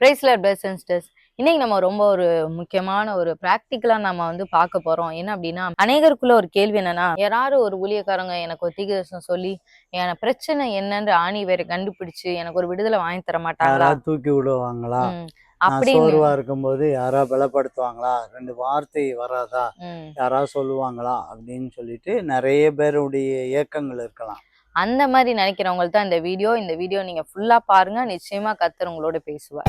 பிரைஸ்ல சிஸ்டர்ஸ் இன்னைக்கு நம்ம ரொம்ப ஒரு முக்கியமான ஒரு ப்ராக்டிக்கலா நம்ம வந்து பார்க்க போறோம். என்ன அப்படின்னா அநேகருக்குள்ள ஒரு கேள்வி என்னன்னா யாராவது ஒரு ஊழியக்காரங்க எனக்கு ஒரு தீகிரசம் சொல்லி என் பிரச்சனை என்னன்ற ஆணி வேற கண்டுபிடிச்சு எனக்கு ஒரு விடுதலை வாங்கி தர மாட்டாங்களா? தூக்கி விடுவாங்களா? அப்படின்னு சோர்வா இருக்கும்போது யாரா பலப்படுத்துவாங்களா? ரெண்டு வார்த்தை வராதா. யாராவது சொல்லுவாங்களா? அப்படின்னு சொல்லிட்டு நிறைய பேருடைய ஏக்கங்கள் இருக்கலாம். அந்த மாதிரி நினைக்கிறவங்களுக்கு தான் இந்த வீடியோ இந்த வீடியோ நீங்க ஃபுல்லா பாருங்க. நிச்சயமா கத்தர் உங்களோட பேசுவார்.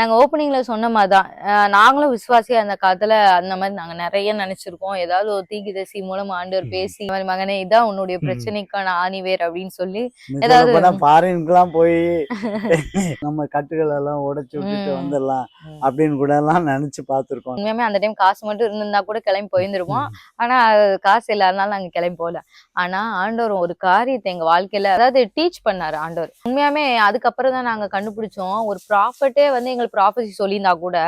நாங்க ஓப்பனிங்ல சொன்ன மாதிரிதான் அஹ் நாங்களும் விசுவாசியா அந்த காலத்துல அந்த மாதிரி நாங்க நிறைய நினைச்சிருக்கோம் ஏதாவது ஒரு தீகிதசி மூலமா ஆண்டவர். பேசி மாதிரி மகனே இதான் உன்னுடைய. பிரச்சனைக்கான ஆணிவேர் அப்படின்னு சொல்லி ஏதாவது- ஃபாரின்க்குலாம் போய் நம்ம கட்டுகள் எல்லாம் உடைச்சு விட்டுட்டு. வந்துடலாம். அப்படின்னு கூட எல்லாம் நினைச்சு பார்த்திருக்கோம் உண்மையுமே அந்த டைம் காசு மட்டும் இருந்திருந்தா கூட கிளம்பி போயிருந்திருப்போம் ஆனா அது காசு இல்லாதனால நாங்க கிளம்பி போகல ஆனா ஆண்டவர் ஒரு காரியத்தை எங்க வாழ்க்கையில அதாவது டீச் பண்ணாரு ஆண்டவர் உண்மையாமே அதுக்கப்புறம் தான் நாங்க கண்டுபிடிச்சோம் ஒரு ப்ராஃபட்டே வந்து எங்களுக்கு ப்ராஃபஸி சொல்லியிருந்தா கூட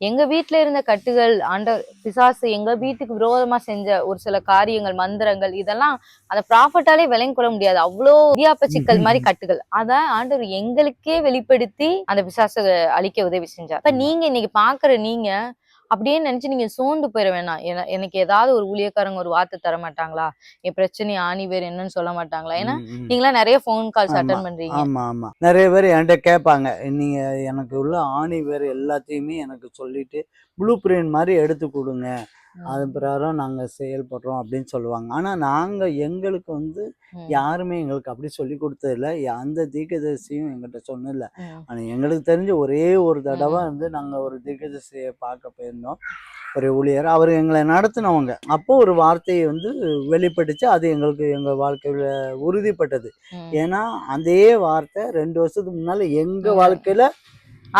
எங்க வீட்ல இருந்த கட்டுகள் ஆண்டவர் பிசாசு எங்க வீட்டுக்கு விரோதமா செஞ்ச ஒரு சில காரியங்கள் மந்திரங்கள் இதெல்லாம் அந்த ப்ராஃபட்டாலே விளங்கி கொள்ள முடியாது. அவ்வளோ இடியாப்ப சிக்கல் மாதிரி கட்டுகள். அத ஆண்டவர் எங்களுக்கே வெளிப்படுத்தி அந்த பிசாசை அழிக்க உதவி செஞ்சார். இப்ப நீங்க இன்னைக்கு பாக்குற நீங்க அப்படியே நினைச்சு நீங்க சோர்ந்து போயிட வேணாம். என- எனக்கு ஏதாவது ஒரு ஊழியக்காரங்க ஒரு வார்த்தை தர மாட்டாங்களா? என் பிரச்சனை ஆணி வேறு என்னன்னு சொல்ல மாட்டாங்களா? ஏன்னா. நீங்களா நிறைய ஃபோன் கால்ஸ் அட்டன் பண்றீங்க. ஆமா ஆமா. நிறைய பேர் என்கிட்ட கேட்பாங்க. நீங்க எனக்கு உள்ள ஆணி வேறு எல்லாத்தையுமே எனக்கு சொல்லிட்டு ப்ளூ பிரிண்ட் மாதிரி எடுத்து கொடுங்க. அது பிரகாரம் நாங்க செயல்படுறோம் அப்படின்னு சொல்லுவாங்க. ஆனா நாங்க எங்களுக்கு வந்து யாருமே எங்களுக்கு அப்படி சொல்லி கொடுத்ததில்ல. அந்த தீர்க்கதரிசியும் எங்கிட்ட சொன்னதில்ல. ம், ஆனா எங்களுக்கு தெரிஞ்ச ஒரே ஒரு தடவை வந்து நாங்க ஒரு தீர்க்கதரிசியை பார்க்க போயிருந்தோம். ஒரு ஊழியர். அவர் எங்களை நடத்தினவங்க. அப்போ ஒரு வார்த்தையை வந்து வெளிப்பட்டுச்சு அது எங்களுக்கு எங்க வாழ்க்கையில உறுதிப்பட்டது. ஏன்னா அதே வார்த்தை ரெண்டு வருஷத்துக்கு முன்னால எங்க ம். வாழ்க்கையில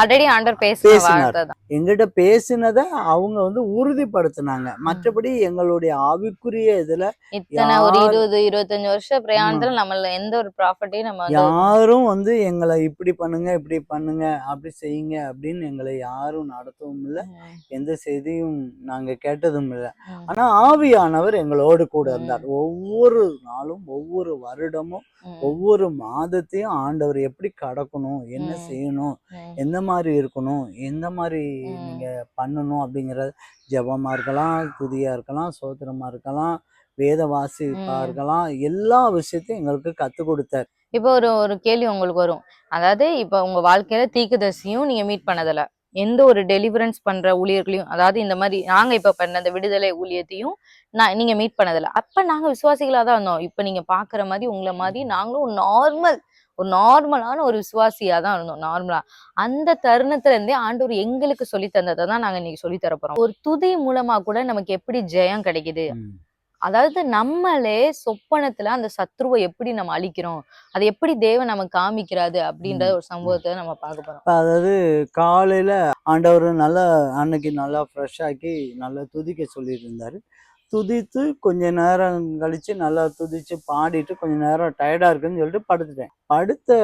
ஆல்ரெடி ஆண்டர் பேசினார். எங்கிட்ட பேசினத அவங்க வந்து உறுதிப்படுத்தினாங்க. மற்றபடி எங்களுடைய ஆவிக்குரிய இதுல இத்தனை ஒரு இருபது இருபத்தஞ்சு வருஷ பிரயாணத்துல நம்மள எந்த ஒரு ப்ராப்பர்ட்டியும் நம்ம யாரும் வந்து எங்களை இப்படி பண்ணுங்க இப்படி பண்ணுங்க அப்படி செய்யுங்க அப்படின்னு எங்களை யாரும் நடத்தவும் இல்லை. எந்த செய்தியும் நாங்க கேட்டதும் இல்லை. ஆனா ஆவியானவர் எங்களோடு கூட இருந்தார். ஒவ்வொரு நாளும் ஒவ்வொரு வருடமும் ஒவ்வொரு மாதத்தையும் ஆண்டவர் எப்படி கடக்கணும் என்ன. செய்யணும் எந்த மாதிரி இருக்கணும். எந்த மாதிரி ம். நீங்க பண்ணணும் அப்படிங்கிறது ஜெபமா இருக்கலாம் துதியா இருக்கலாம் சோத்திரமா இருக்கலாம் வேத வாசிப்பா ம். இருக்கலாம் எல்லா விஷயத்தையும் எங்களுக்கு கத்து கொடுத்தார். இப்போ ஒரு ஒரு கேள்வி உங்களுக்கு வரும். அதாவது இப்போ உங்க வாழ்க்கையில தீக்குதர்சியும் நீங்க மீட் பண்ணதில்ல எந்த ஒரு டெலிவரன்ஸ் பண்ற ஊழியர்களையும் அதாவது இந்த மாதிரி நாங்க இப்ப பண்ண அந்த விடுதலை ஊழியத்தையும் நான் நீங்க மீட் பண்ணதில்ல அப்ப நாங்க விசுவாசிகளா தான் இருந்தோம். இப்ப நீங்க பாக்குற மாதிரி உங்களை மாதிரி நாங்களும் நார்மல் ஒரு நார்மலான ஒரு விசுவாசியா தான் இருந்தோம் நார்மலா. அந்த தருணத்துல இருந்தே ஆண்டவர் எங்களுக்கு சொல்லி தந்ததை தான் நாங்க இன்னைக்கு சொல்லி தர போறோம். ஒரு துதி மூலமா கூட நமக்கு எப்படி ஜெயம் கிடைக்குது. அதாவது நம்மளே சொப்பனத்துல அந்த சத்ருவை எப்படி நம்ம அழிக்கிறோம்? அதை எப்படி தேவன் நமக்கு காமிக்கிறாரு அப்படின்ற ஒரு சம்பவத்தை நம்ம பார்க்க போறோம். அதாவது காலையில ஆண்டவர் நல்லா அன்னைக்கு நல்லா ஃப்ரெஷ் ஆக்கி நல்லா துதிக்க சொல்லிட்டு இருந்தாரு. துதித்து கொஞ்ச நேரம் கழிச்சு நல்லா துதிச்சு பாடிட்டு கொஞ்ச நேரம் டயர்டா இருக்குன்னு சொல்லிட்டு படுத்துட்டேன். படுத்த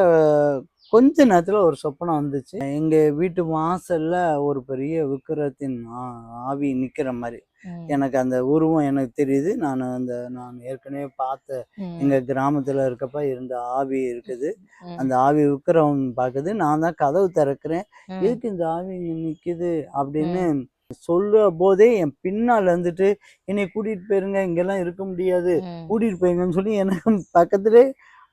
கொஞ்ச நேரத்துல ஒரு சொப்பனம் வந்துச்சு. எங்க வீட்டு வாசல்ல ஒரு பெரிய விக்கிரத்தின் ஆவி நிக்கிற மாதிரி. எனக்கு அந்த உருவம் எனக்கு தெரியுது. நான் அந்த நான் ஏற்கனவே பார்த்த உம் எங்க கிராமத்துல இருக்கப்ப இருந்த ஆவி இருக்குது. அந்த ஆவி விக்கிரவன் பார்க்குது. நான் தான் கதவு திறக்கிறேன். எதுக்கு இந்த ஆவி நிக்குது? அப்படின்னு சொல்ல போதே என் பின்னால இருந்துட்டு என்னை கூட்டிட்டு போயிருங்க இங்கெல்லாம் இருக்க முடியாது. கூட்டிட்டு போயிருங்கன்னு சொல்லி எனக்கு பக்கத்துலே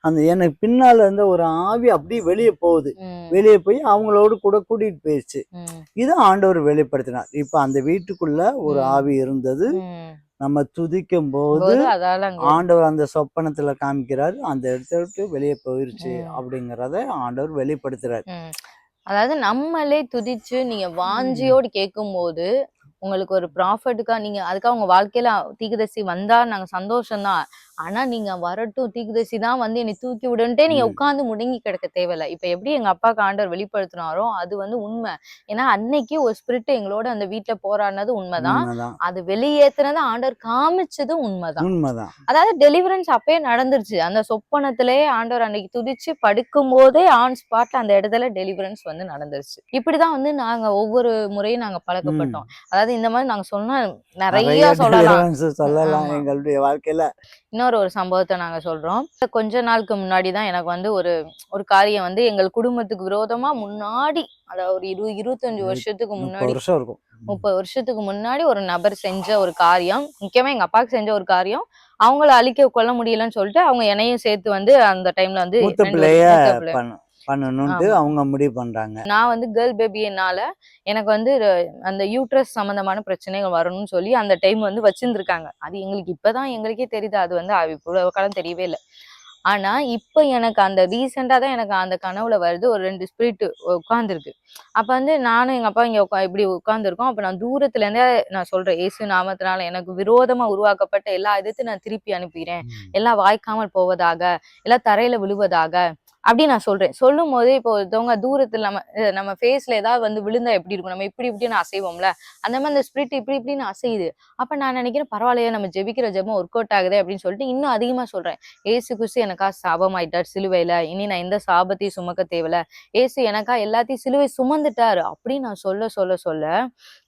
அந்த எனக்கு பின்னால இருந்த ஒரு ஆவி அப்படியே வெளியே போகுது. வெளியே போய் அவங்களோடு கூட கூட்டிட்டு போயிடுச்சு இதை ஆண்டவர் வெளிப்படுத்தினார். இப்ப அந்த வீட்டுக்குள்ள ஒரு. ஆவி இருந்தது. நம்ம துதிக்கும் போது ஆண்டவர் அந்த சொப்பனத்துல காமிக்கிறாரு. அந்த இடத்த விட்டு வெளியே போயிருச்சு. அப்படிங்கறத ஆண்டவர் வெளிப்படுத்துறாரு. அதாவது நம்மளே துதிச்சு நீங்க வாஞ்சியோடு கேட்கும் போது உங்களுக்கு ஒரு ப்ராஃபிட்டுக்கா நீங்க அதுக்காக உங்க வாழ்க்கையில தீக்குதசி வந்தா நாங்க சந்தோஷம்தான். ஆனா நீங்க வரட்டும் தீக்குதசி தான் வந்து என்னை தூக்கி விடுன்ட்டே நீங்க ம். உட்கார்ந்து முடங்கி கிடக்க தேவையில்ல. இப்ப எப்படி எங்க அப்பாக்கு ஆண்டவர் வெளிப்படுத்தினாரோ அது வந்து உண்மை. ஏன்னா அன்னைக்கு ஒரு ஸ்பிரிட் எங்களோட அந்த வீட்டுல போராடினது உண்மைதான். அது வெளியேத்துனது ஆண்டவர் காமிச்சது உண்மைதான். உண்மைதான். அதாவது டெலிவரன்ஸ் அப்பயே நடந்துருச்சு. அந்த சொப்பனத்திலே ஆண்டவர் அன்னைக்கு துதிச்சு படுக்கும் போதே ஆன் ஸ்பாட்ல அந்த இடத்துல டெலிவரன்ஸ் வந்து நடந்துருச்சு. இப்படிதான் வந்து நாங்க ஒவ்வொரு முறையும் நாங்க பழக்கப்பட்டோம். அதாவது இந்த மாதிரி நாங்க சொன்னா நிறைய சொல்லலாம். சொல்லலாம். எங்களுடைய வாழ்க்கையில. இன்னொரு ஒரு சம்பவத்தை நாங்க சொல்றோம். கொஞ்ச நாளுக்கு முன்னாடி தான் எனக்கு வந்து ஒரு ஒரு காரியம் வந்து எங்கள் குடும்பத்துக்கு விரோதமா முன்னாடி அதாவது ஒரு இரு இருபத்தஞ்சு வருஷத்துக்கு முன்னாடி முப்பது வருஷத்துக்கு முன்னாடி ஒரு நபர் செஞ்ச ஒரு காரியம் முக்கியமா எங்க அப்பாவுக்கு செஞ்ச ஒரு காரியம் அவங்கள அழிக்க கொள்ள முடியலன்னு சொல்லிட்டு அவங்க என்னையும் சேர்த்து வந்து அந்த டைம்ல வந்து பண்ணணும்ட்டு. அவங்க முடிவு பண்றாங்க. நான் வந்து கேர்ள் பேபினால எனக்கு வந்து அந்த யூட்ரஸ் சம்பந்தமான பிரச்சனைகள் வரணும்னு சொல்லி அந்த டைம் வந்து வச்சிருந்திருக்காங்க. அது எங்களுக்கு இப்பதான் எங்களுக்கே தெரியுது. அது வந்து இவ்வளவு காலம் தெரியவே இல்லை. ஆனா இப்ப எனக்கு அந்த ரீசெண்டா தான் எனக்கு அந்த கனவுல வருது. ஒரு ரெண்டு ஸ்பிரிட் உட்கார்ந்துருக்கு அப்ப வந்து நானும் எங்க அப்பா இங்க உட்கா இப்படி உட்கார்ந்துருக்கோம் அப்ப நான் தூரத்துல இருந்தே நான் சொல்றேன் இயேசு நாமத்தினால எனக்கு விரோதமா உருவாக்கப்பட்ட எல்லா எதிர்த்து நான் திருப்பி அனுப்புகிறேன் எல்லாம் வாய்க்காமல் போவதாக எல்லாம் தரையில விழுவதாக அப்படி நான் சொல்றேன். சொல்லும் போது இப்போ ஒருத்தவங்க தூரத்துல நம்ம நம்ம ஃபேஸ்ல ஏதாவது வந்து விழுந்தா எப்படி இருக்கும்? நம்ம இப்படி இப்படின்னு அசைவோம்ல. அந்த மாதிரி அந்த ஸ்பிரிட் இப்படி இப்படின்னு அசையுது. அப்ப நான் நினைக்கிறேன் பரவாயில்லையா நம்ம ஜெபிக்கிற ஜெபம் ஒர்க் அவுட் ஆகுதே அப்படின்னு சொல்லிட்டு இன்னும் அதிகமா சொல்றேன். ஏசு குசு எனக்கா சாபமாயிட்டார் சிலுவையில. இனி நான் எந்த சாபத்தையும் சுமக்க தேவையில்ல. ஏசு எனக்கா எல்லாத்தையும் சிலுவை சுமந்துட்டாரு அப்படின்னு நான் சொல்ல சொல்ல சொல்ல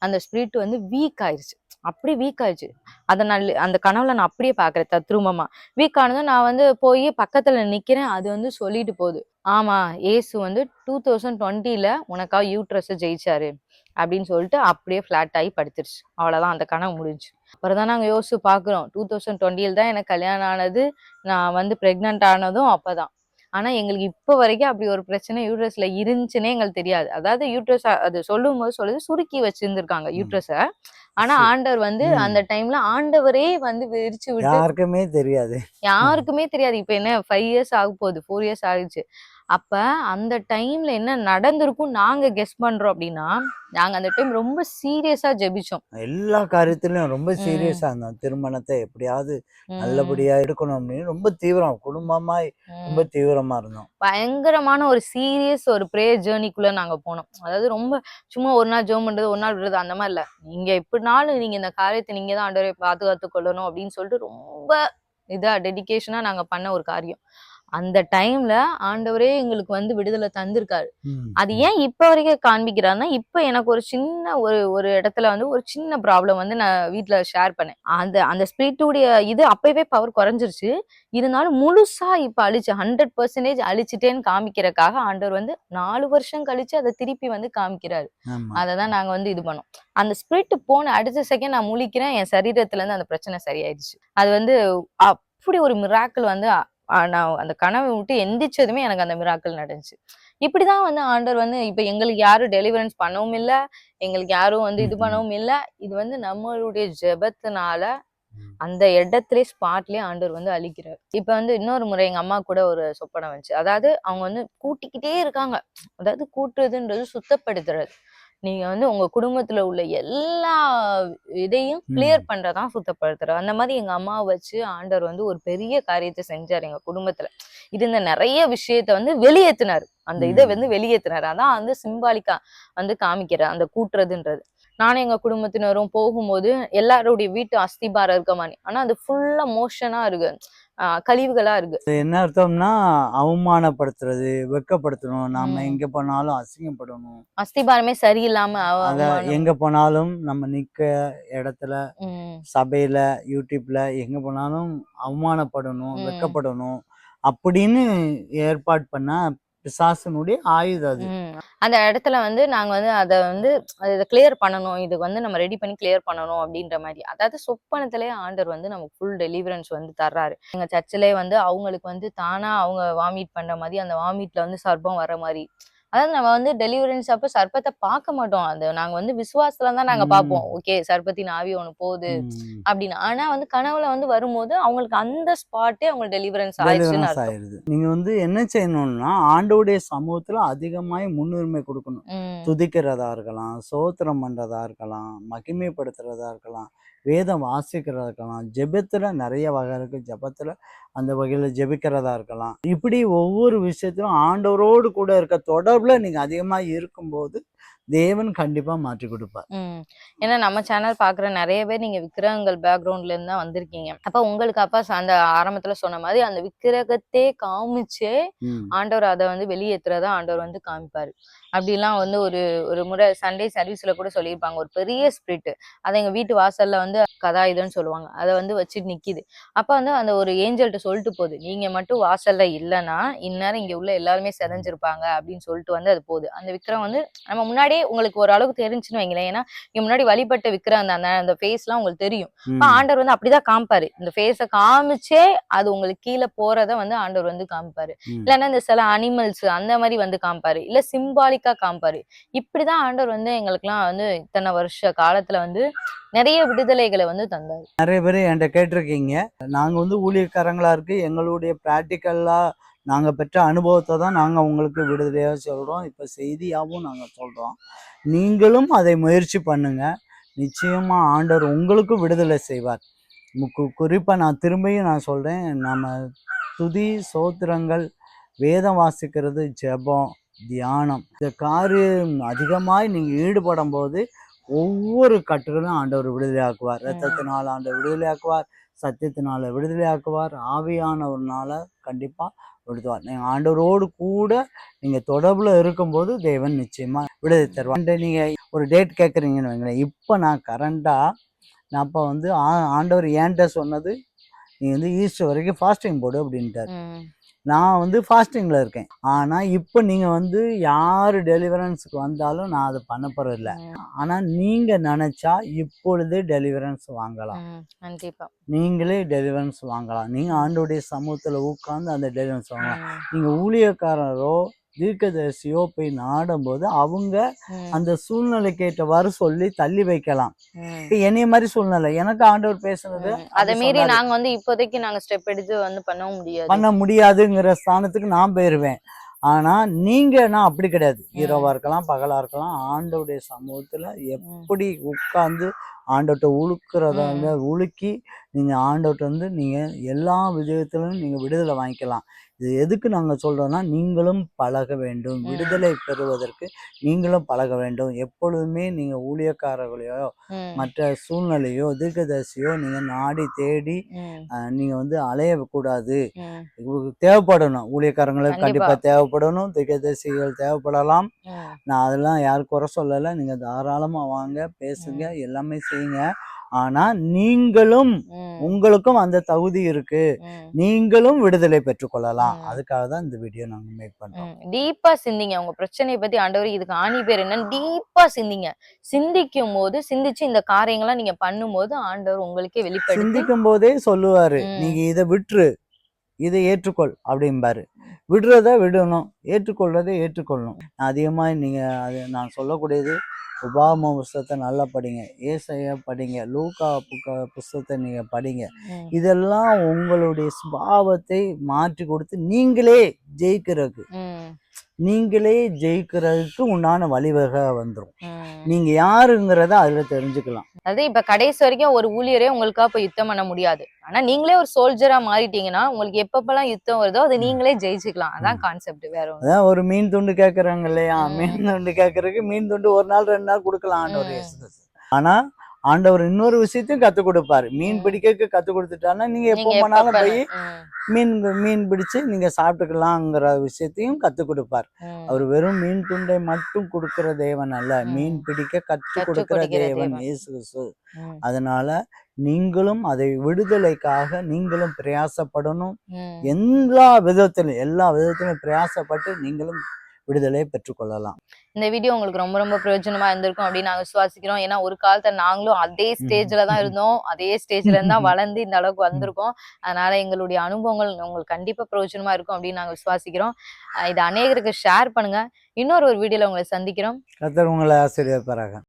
அந்த ஸ்பிரிட் வந்து வீக் ஆயிருச்சு. அப்படி வீக் ஆயிடுச்சு. அதை நான் அந்த கனவுல நான் அப்படியே பாக்குறேன் தத்ரூபமா வீக் ஆனதும் நான் வந்து போய் பக்கத்துல நிக்கிறேன் அது வந்து சொல்லிட்டு போகுது. ஆமா ஏசு வந்து டூ தௌசண்ட் டுவெண்ட்டில உனக்காக யூட்ரஸ் ஜெயிச்சாரு அப்படின்னு சொல்லிட்டு அப்படியே ஃபிளாட் ஆகி படுத்துருச்சு. அவ்வளவுதான் அந்த கனவு முடிஞ்சு அப்புறம் தான் நாங்க யோசிச்சு பாக்குறோம் டூ தௌசண்ட் டுவெண்ட்டியில் தான் எனக்கு கல்யாணம் ஆனது நான் வந்து ப்ரெக்னென்ட் ஆனதும் அப்பதான். ஆனா எங்களுக்கு இப்ப வரைக்கும் அப்படி ஒரு பிரச்சனை யூட்ரஸ்ல இருந்துச்சுன்னே எங்களுக்கு தெரியாது அதாவது யூட்ரஸ் அது சொல்லும் போது சொல்லுது சுருக்கி வச்சிருந்திருக்காங்க. யூட்ரஸ ஆனா. ஆண்டவர் வந்து. அந்த டைம்ல ஆண்டவரே வந்து விரிச்சு விட்டு யாருக்குமே தெரியாது யாருக்குமே தெரியாது இப்ப என்ன ஃபைவ் இயர்ஸ் ஆக போகுது ஃபோர் இயர்ஸ் ஆயிடுச்சு அப்ப அந்த டைம்ல என்ன நடந்திருக்கும் நாங்க கெஸ் பண்றோம் அப்படின்னா நாங்க அந்த டைம் ரொம்ப சீரியஸா ஜெபிச்சோம். எல்லா காரியத்திலயும் ரொம்ப. சீரியஸா இருந்தோம். திருமணத்தை எப்படியாவது நல்லபடியா எடுக்கணும் அப்படின்னு ரொம்ப தீவிரம் குடும்பமா ம். ரொம்ப தீவிரமா இருந்தோம். பயங்கரமான ஒரு சீரியஸ் ஒரு ப்ரேயர் ஜேர்னிக்குள்ள நாங்க போனோம். அதாவது ரொம்ப சும்மா ஒரு நாள் ஜோம் பண்றது ஒரு நாள் விடுறது அந்த மாதிரி இல்ல. நீங்க எப்படினாலும் நீங்க இந்த காரியத்தை நீங்க தான் ஆண்டவரை பாதுகாத்து கொள்ளணும் அப்படின்னு சொல்லிட்டு ரொம்ப இதா டெடிகேஷனா நாங்க பண்ண ஒரு காரியம். அந்த டைம்ல ஆண்டவரே எங்களுக்கு வந்து விடுதலை தந்திருக்காரு. அது ஏன் இப்ப வரைக்கும் காண்பிக்கிறாருன்னா இப்ப எனக்கு ஒரு சின்ன ஒரு ஒரு இடத்துல வந்து ஒரு சின்ன ப்ராப்ளம் வந்து நான் வீட்ல ஷேர் பண்ணேன். அந்த அந்த ஸ்பிரிட்டுடைய இது அப்பவே பவர் குறைஞ்சிருச்சு. இருந்தாலும் முழுசா இப்ப அழிச்சு ஹண்ட்ரட் பர்சன்டேஜ் அழிச்சிட்டேன்னு காமிக்கிறதுக்காக ஆண்டவர் வந்து நாலு வருஷம் கழிச்சு அதை திருப்பி வந்து காமிக்கிறாரு. ஆமா. அதை தான் நாங்க வந்து இது பண்ணோம். அந்த ஸ்பிரிட் போன அடுத்த செகண்ட் நான் முழிக்கிறேன் என் சரீரத்துல இருந்து அந்த பிரச்சனை சரியாயிடுச்சு. அது வந்து அப்படி ஒரு மிராக்கள் வந்து நான் அந்த கனவை விட்டு எந்திரிச்சதுமே எனக்கு அந்த மிராக்கள் நடந்துச்சு. இப்படிதான் வந்து ஆண்டவர் வந்து இப்ப எங்களுக்கு யாரும் டெலிவரன்ஸ் பண்ணவும் இல்ல எங்களுக்கு யாரும் வந்து இது. பண்ணவும் இல்ல. இது வந்து நம்மளுடைய ஜெபத்தினால. அந்த இடத்துல ஸ்பாட்லயே ஆண்டவர் வந்து அழிக்கிறார். இப்ப வந்து இன்னொரு முறை எங்க அம்மா கூட ஒரு சொப்பனம் வந்துச்சு. அதாவது அவங்க வந்து கூட்டிக்கிட்டே இருக்காங்க. அதாவது கூட்டுறதுன்றது சுத்தப்படுத்துறது. நீங்க வந்து உங்க குடும்பத்துல உள்ள எல்லா இதையும் கிளியர். பண்றதான் சுத்தப்படுத்துறது அந்த மாதிரி எங்க அம்மாவை வச்சு ஆண்டவர் வந்து ஒரு பெரிய காரியத்தை செஞ்சாரு எங்க குடும்பத்துல. இருந்த நிறைய விஷயத்த வந்து வெளியேத்தினாரு. அந்த இதை. வந்து வெளியேத்தினாரு. அதான் வந்து சிம்பாலிக்கா வந்து காமிக்கிறார் அந்த கூட்டுறதுன்றது. நானும் எங்க குடும்பத்தினரும் போகும்போது எல்லாருடைய வீட்டு அஸ்திபாரம் இருக்க மாதிரி ஆனா அது ஃபுல்லா மோஷனா இருக்கு. கழிவுகளா இருக்கு என்ன அர்த்தம்னா அவமானப்படுத்துறது வெட்கப்படுத்தணும் நாம. எங்க போனாலும் அசிங்கப்படணும் அஸ்திபாரமே சரியில்லாம. எங்க போனாலும் நம்ம நிக்க இடத்துல சபையில யூடியூப்ல எங்க போனாலும் அவமானப்படணும் ம். வெட்கப்படணும் அப்படின்னு ஏற்பாடு பண்ண பிசாசனுடைய ஆயுதம் அது. அந்த இடத்துல வந்து நாங்க வந்து அதை வந்து இதை கிளியர் பண்ணணும். இதுக்கு வந்து நம்ம ரெடி பண்ணி கிளியர் பண்ணணும் அப்படின்ற மாதிரி. அதாவது சொப்பனத்திலே ஆண்டர் வந்து நமக்கு ஃபுல் டெலிவரன்ஸ் வந்து தர்றாரு. எங்க சர்ச்சிலே வந்து அவங்களுக்கு வந்து தானா அவங்க வாமிட் பண்ற மாதிரி அந்த வாமிட்ல வந்து சர்ப்பம் வர மாதிரி. அதாவது நம்ம வந்து டெலிவரன்ஸ் அப்ப சர்ப்பத்தை பார்க்க மாட்டோம் அது நாங்க வந்து விசுவாசத்துல தான் நாங்க ம். பார்ப்போம் ஓகே சர்ப்பத்தின் ஆவி ஒண்ணு போகுது. அப்படின்னு ஆனா வந்து கனவுல வந்து வரும்போது அவங்களுக்கு அந்த ஸ்பாட்டே அவங்க டெலிவரன்ஸ் ஆயிடுச்சுன்னு ஆயிருது நீங்க வந்து என்ன செய்யணும்னா ஆண்டவுடைய சமூகத்துல அதிகமாய் முன்னுரிமை கொடுக்கணும். துதிக்கிறதா இருக்கலாம் சோத்திரம் பண்றதா இருக்கலாம் மகிமைப்படுத்துறதா இருக்கலாம் வேதம் வாசிக்கிறதா இருக்கலாம். ஜெபத்துல நிறைய வகை இருக்கு. ஜெபத்துல அந்த வகையில ஜெபிக்கிறதா இருக்கலாம். இப்படி ஒவ்வொரு விஷயத்திலும் ஆண்டவரோடு கூட இருக்க தொடர்புல நீங்க அதிகமா இருக்கும்போது தேவன் கண்டிப்பா மாற்றி கொடுப்பார். ஏன்னா நம்ம சேனல் பாக்குற நிறைய பேர் நீங்க விக்கிரகங்கள் பேக்ரவுண்ட்ல இருந்து தான் வந்திருக்கீங்க. அப்ப உங்களுக்கு அப்பா அந்த ஆரம்பத்துல சொன்ன மாதிரி அந்த விக்கிரகத்தே காமிச்சே. ஆண்டவர் அதை வந்து வெளியேத்துறதா ஆண்டவர் வந்து காமிப்பாரு. அப்படிலாம் வந்து ஒரு ஒரு முறை சண்டே சர்வீஸ்ல கூட சொல்லியிருப்பாங்க. ஒரு பெரிய ஸ்பிரிட் அதை எங்க வீட்டு வாசல்ல வந்து கதா இதுன்னு சொல்லுவாங்க. அதை வந்து வச்சுட்டு நிக்குது. அப்ப வந்து அந்த ஒரு ஏஞ்சல்கிட்ட சொல்லிட்டு போகுது. நீங்க மட்டும் வாசல்ல இல்லைன்னா இந்நேரம் இங்க உள்ள எல்லாருமே செதஞ்சிருப்பாங்க. அப்படின்னு சொல்லிட்டு வந்து அது போகுது. அந்த விக்கிரம் வந்து நம்ம முன்னாடியே உங்களுக்கு ஓரளவுக்கு தெரிஞ்சுன்னு வைங்களேன். ஏன்னா இங்க முன்னாடி வழிபட்ட விக்கிரம் அந்த அந்த- எல்லாம் உங்களுக்கு தெரியும். அப்ப ம். ஆண்டவர் வந்து அப்படிதான் காமிப்பாரு. இந்த ஃபேஸ காமிச்சே அது உங்களுக்கு கீழே போறத வந்து ஆண்டவர் வந்து காமிப்பாரு. இல்லைன்னா இந்த சில அனிமல்ஸ் அந்த மாதிரி வந்து காமிப்பாரு. இல்ல சிம்பாலிக்கா காமிப்பாரு இப்படிதான் ஆண்டவர் வந்து எங்களுக்குலாம் வந்து இத்தனை வருஷ காலத்துல வந்து நிறைய விடுதலைகளை வந்து தந்தாரு. நிறைய பேர் என்கிட்ட கேட்டிருக்கீங்க. நாங்கள் வந்து ஊழியக்காரங்களா இருக்கு. எங்களுடைய ப்ராக்டிக்கலாக நாங்கள் பெற்ற அனுபவத்தை தான் நாங்கள் உங்களுக்கு விடுதலையாக சொல்கிறோம் இப்போ செய்தியாகவும் நாங்கள் சொல்கிறோம் நீங்களும் அதை முயற்சி பண்ணுங்க. நிச்சயமாக ஆண்டவர் உங்களுக்கும் விடுதலை செய்வார். முக்கு குறிப்பாக நான் திரும்பியும் நான் சொல்கிறேன் நம்ம துதி சோத்திரங்கள் வேதம் வாசிக்கிறது ஜெபம் தியானம். இந்த காரியம் அதிகமாய் நீங்கள் ஈடுபடும் போது ஒவ்வொரு கட்டுகளும் ஆண்டவர் விடுதலையாக்குவார். ரத்தத்தினால் ஆண்டவர் விடுதலையாக்குவார் சத்தியத்தினால விடுதலையாக்குவார் ஆவியானவர்னால கண்டிப்பாக விடுவார் நீங்கள் ஆண்டவரோடு கூட நீங்கள் தொடர்பில் இருக்கும்போது தேவன் நிச்சயமாக விடுதலை தருவார். And நீங்க ஒரு டேட் கேட்குறீங்கன்னு வைங்களேன். இப்போ நான் கரண்டாக நான் அப்போ வந்து ஆ- ஆண்டவர் ஏன்ட்ட சொன்னது நீ வந்து ஈஸ்டர் வரைக்கும் ஃபாஸ்டிங் போடு அப்படின்ட்டார். நான் வந்து ஃபாஸ்டிங்கில் இருக்கேன். ஆனால் இப்போ நீங்கள் வந்து யார் டெலிவரன்ஸுக்கு வந்தாலும் நான் அதை பண்ண போகிறதில்ல ஆனால் நீங்கள் நினச்சா இப்பொழுதே டெலிவரன்ஸ் வாங்கலாம். நீங்களே டெலிவரன்ஸ் வாங்கலாம். நீங்கள் ஆண்டோடைய சமூகத்தில் உட்கார்ந்து அந்த டெலிவரன்ஸ் வாங்கலாம். நீங்கள் ஊழியக்காரரோ தீர்க்கதரிசியோ போய் நாடும்போது அவங்க அந்த சூழ்நிலைக்கு ஏற்றவாறு சொல்லி தள்ளி வைக்கலாம். என்னைய மாதிரி சூழ்நிலை. எனக்கு ஆண்டவர் பேசுனது அதை மீறி. நாங்க வந்து இப்போதைக்கு நாங்க ஸ்டெப் எடுத்து வந்து பண்ணவும் முடியாது. பண்ண முடியாதுங்கிற ஸ்தானத்துக்கு நான் போயிருவேன். ஆனா நீங்கன்னா அப்படி கிடையாது. இரவா இருக்கலாம் பகலா இருக்கலாம் ஆண்டவுடைய சமூகத்துல எப்படி உட்கார்ந்து ஆண்டவர்கிட்ட உழுக்கிறதாங்க உலுக்கி நீங்க ஆண்டவர்கிட்ட வந்து நீங்க எல்லா விஜயத்திலும் நீங்க விடுதலை வாங்கிக்கலாம். இது எதுக்கு நாங்க சொல்றோம்னா நீங்களும் பழக வேண்டும். விடுதலை பெறுவதற்கு நீங்களும் பழக வேண்டும். எப்பொழுதுமே நீங்க ஊழியக்காரர்களையோ மற்ற சூழ்நிலையோ தீர்க்கதரிசியோ நீங்க நாடி தேடி உம் அஹ், நீங்க வந்து அலையக்கூடாது. தேவைப்படணும். ஊழியக்காரங்களுக்கு கண்டிப்பா. கண்டிப்பா தேவைப்படணும். திகதரிசிகள் தேவைப்படலாம். நான் அதெல்லாம் யாரும் குறை சொல்லலை. நீங்க தாராளமா வாங்க பேசுங்க. எல்லாமே செய்யுங்க. ஆனா நீங்களும் உங்களுக்கும் அந்த தகுதி இருக்கு. நீங்களும் விடுதலை பெற்றுக்கொள்ளலாம் ம். அதுக்காக தான் இந்த வீடியோ நாங்க மேக் பண்றோம். டீப்பா சிந்திங்க. உங்க பிரச்சனையை பத்தி ஆண்டவர் இதுக்கு ஆணி பேர் என்னன்னு டீப்பா சிந்திங்க. சிந்திக்கும் போது சிந்திச்சு இந்த காரியங்கள்லாம் நீங்க பண்ணும்போது ஆண்டவர் உங்களுக்கே வெளிப்படுத்தி சிந்திக்கும் போதே சொல்லுவாரு. நீங்க இதை விட்டுரு. இதை ஏற்றுக்கொள் அப்படிம்பாரு. விடுறத விடணும். ஏற்றுக்கொள்றதை ஏற்றுக்கொள்ளணும். அதிகமாக நீங்க அது நான் சொல்லக்கூடியது உபாம புஸ்தகத்தை நல்லா படிங்க. ஏசையா படிங்க. லூக்கா புக்க புஸ்தகத்தை நீங்க படிங்க. இதெல்லாம் உங்களுடைய சுபாவத்தை மாற்றி கொடுத்து நீங்களே ஜெயிக்கிறதுக்கு. நீங்களே ஜெயிக்கிறதுக்கு உண்டான வழிவகை வந்துடும். நீங்க யாருங்கிறத அதுல தெரிஞ்சுக்கலாம். அதாவது இப்ப கடைசி வரைக்கும் ஒரு ஊழியரே உங்களுக்கா போய் யுத்தம் பண்ண முடியாது. ஆனா நீங்களே ஒரு சோல்ஜரா மாறிட்டீங்கன்னா உங்களுக்கு எப்பப்பெல்லாம் யுத்தம் வருதோ அது நீங்களே ஜெயிச்சுக்கலாம். அதான் கான்செப்ட் வேற அதான் ஒரு மீன் துண்டு கேக்குறாங்க இல்லையா. மீன் துண்டு கேக்குறதுக்கு மீன் துண்டு ஒரு நாள் ரெண்டு நாள் கொடுக்கலாம் ஆண்டவர். ஆனா ஆண்டவர் இன்னொரு விஷயத்தையும் கத்து கொடுப்பாரு மீன். பிடிக்க கத்து கொடுத்துட்டான்னா நீங்க எப்போ வேணாலும் போய் மீன் மீன் பிடிச்சு நீங்க சாப்பிட்டுக்கலாங்கிற விஷயத்தையும் கத்து கொடுப்பார். அவர் வெறும் மீன் துண்டை மட்டும் கொடுக்கிற தேவன் அல்ல. மீன் பிடிக்க கற்றுக் கொடுக்கிற தேவன். இயேசு அதனால நீங்களும் அதை விடுதலைக்காக நீங்களும் பிரயாசப்படணும் எல்லா விதத்திலும் எல்லா விதத்திலும் பிரயாசப்பட்டு நீங்களும் விடுதலை பெற்றுக்கொள்ளலாம். இந்த வீடியோ உங்களுக்கு ரொம்ப ரொம்ப பிரயோஜனமா இருந்திருக்கும் அப்படின்னு நாங்க விசுவாசிக்கிறோம். ஏன்னா ஒரு காலத்துல நாங்களும் அதே ஸ்டேஜ்ல தான் இருந்தோம். அதே ஸ்டேஜ்ல இருந்தா வளர்ந்து இந்த அளவுக்கு வந்திருக்கோம். அதனால எங்களுடைய அனுபவங்கள் உங்களுக்கு கண்டிப்பா பிரயோஜனமா இருக்கும் அப்படின்னு நாங்க விசுவாசிக்கிறோம். இதை அநேகருக்கு ஷேர் பண்ணுங்க. இன்னொரு ஒரு வீடியோல உங்களை சந்திக்கிறோம். கத்தர் உங்களை ஆசிரியப்பாராக